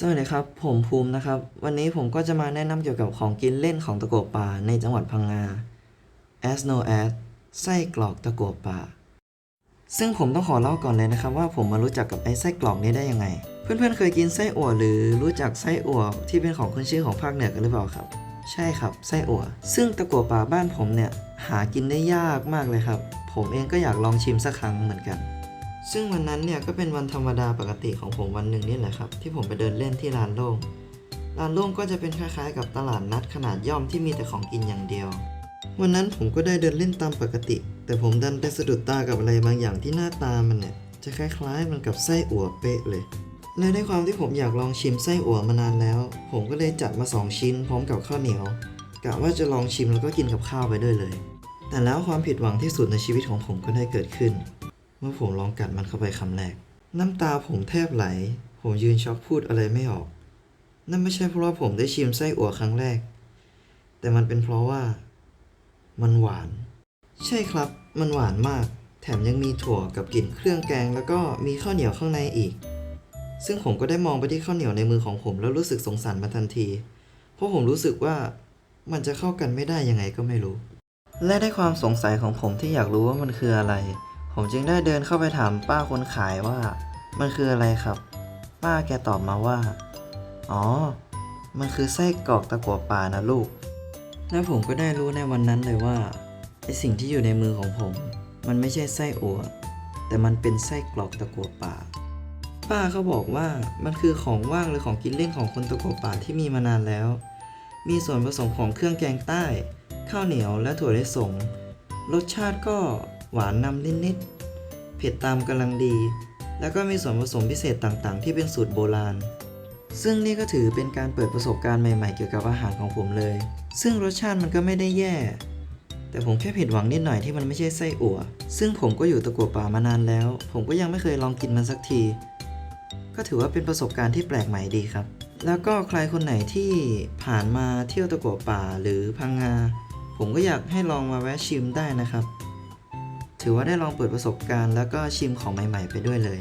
สวัสดีครับ ผมภูมินะครับ วันนี้ผมก็จะมาแนะนำเกี่ยวกับของกินเล่นของตะกัวป่าในจังหวัดพังงา as no as ไส้กรอกตะกัวป่า ซึ่งผมต้องขอเล่าก่อนเลยนะครับ ว่าผมมารู้จักกับไอ้ไส้กรอกนี้ได้ยังไง เพื่อนๆเคยกินไส้อั่วหรือรู้จักไส้อั่วที่เป็นของขึ้นชื่อของภาคเหนือกันหรือเปล่าครับ ใช่ครับไส้อั่ว ซึ่งตะกัวป่าบ้านผมเนี่ยหากินได้ยากมากเลยครับ ผมเองก็อยากลองชิมสักครั้งเหมือนกัน ซึ่งวันนั้นเนี่ยก็เป็นวันธรรมดาปกติของผมวันหนึ่งนี่แหละครับ ที่ผมไปเดินเล่นที่ลานโล่งลานโล่งก็จะเป็นคล้ายๆ กับตลาดนัดขนาดย่อมที่มีแต่ของกินอย่างเดียว วันนั้นผมก็ได้เดินเล่นตามปกติ แต่ผมดันไปสะดุดตากับอะไรบางอย่างที่หน้าตามันเนี่ยจะคล้ายๆ มันกับไส้อั่วเป๊ะเลยและในความที่ผมอยากลองชิมไส้อั่วมานานแล้ว ผมก็เลยจัดมาสองชิ้นพร้อมกับข้าวเหนียวกะว่าจะลองชิมแล้วก็กินกับข้าวไปด้วยเลย แต่แล้วความผิดหวังที่สุดในชีวิตของผมก็ได้เกิดขึ้น มื่อผมลองกัดมันเข้าไปคำแรก น้ำตาผมแทบไหล ผมยืนช็อกพูดอะไรไม่ออก นั่นไม่ใช่เพราะว่าผมได้ชิมไส้อั่วครั้งแรก แต่มันเป็นเพราะว่า มันหวาน ใช่ครับ มันหวานมาก แถมยังมีถั่วกับกลิ่นเครื่องแกง แล้วก็มีข้าวเหนียวข้างในอีก ซึ่งผมก็ได้มองไปที่ข้าวเหนียวในมือของผมแล้วรู้สึกสงสารมันทันที เพราะผมรู้สึกว่ามันจะเข้ากันไม่ได้ยังไงก็ไม่รู้ และได้ความสงสัยของผมที่อยากรู้ว่ามันคืออะไร ผมจึงได้เดินเข้าไปถามป้าคนขายว่า มันคืออะไรครับ ป้าแกตอบมาว่า อ๋อ มันคือไส้กรอกตะกั่วป่านะลูก และผมก็ได้รู้ในวันนั้นเลยว่าไอสิ่งที่อยู่ในมือของผม มันไม่ใช่ไส้อั่วแต่มันเป็นไส้กรอกตะกั่วป่า ป้าเขาบอกว่ามันคือของว่างหรือของกินเล่นของคนตะกั่วป่าที่มีมานานแล้ว มีส่วนผสมของเครื่องแกงใต้ ข้าวเหนียวและถั่วลิสงรสชาติก็ หวานนำนิดๆ เผ็ดตามกำลังดี แล้วก็มีส่วนผสมพิเศษต่างๆ ที่เป็นสูตรโบราณ ซึ่งนี่ก็ถือเป็นการเปิดประสบการณ์ใหม่ๆ เกี่ยวกับอาหารของผมเลย ซึ่งรสชาติมันก็ไม่ได้แย่ แต่ผมแค่ผิดหวังนิดหน่อยที่มันไม่ใช่ไส้อั่ว ซึ่งผมก็อยู่ตะกัวป่ามานานแล้ว ผมก็ยังไม่เคยลองกินมันสักที ก็ถือว่าเป็นประสบการณ์ที่แปลกใหม่ดีครับ แล้วก็ใครคนไหนที่ผ่านมาเที่ยวตะกัวป่าหรือพังงาผมก็อยากให้ลองมาแวะชิมได้นะครับ ถือว่าได้ลองเปิดประสบการณ์แล้วก็ชิมของใหม่ ๆ ไปด้วยเลย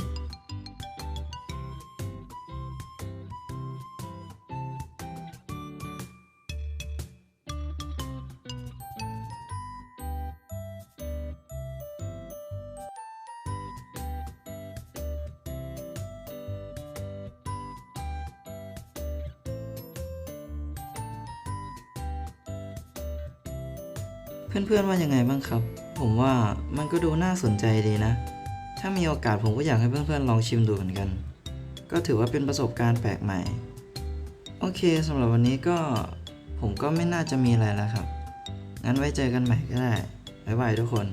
เพื่อนๆว่ายังไงบ้างครับ ผมว่ามันก็ดูน่าสนใจดีนะ ถ้ามีโอกาสผมก็อยากให้เพื่อนๆลองชิมดูเหมือนกัน ก็ถือว่าเป็นประสบการณ์แปลกใหม่ โอเคสำหรับวันนี้ก็ผมก็ไม่น่าจะมีอะไรแล้วครับ งั้นไว้เจอกันใหม่ก็ได้ บ๊ายบายทุกคน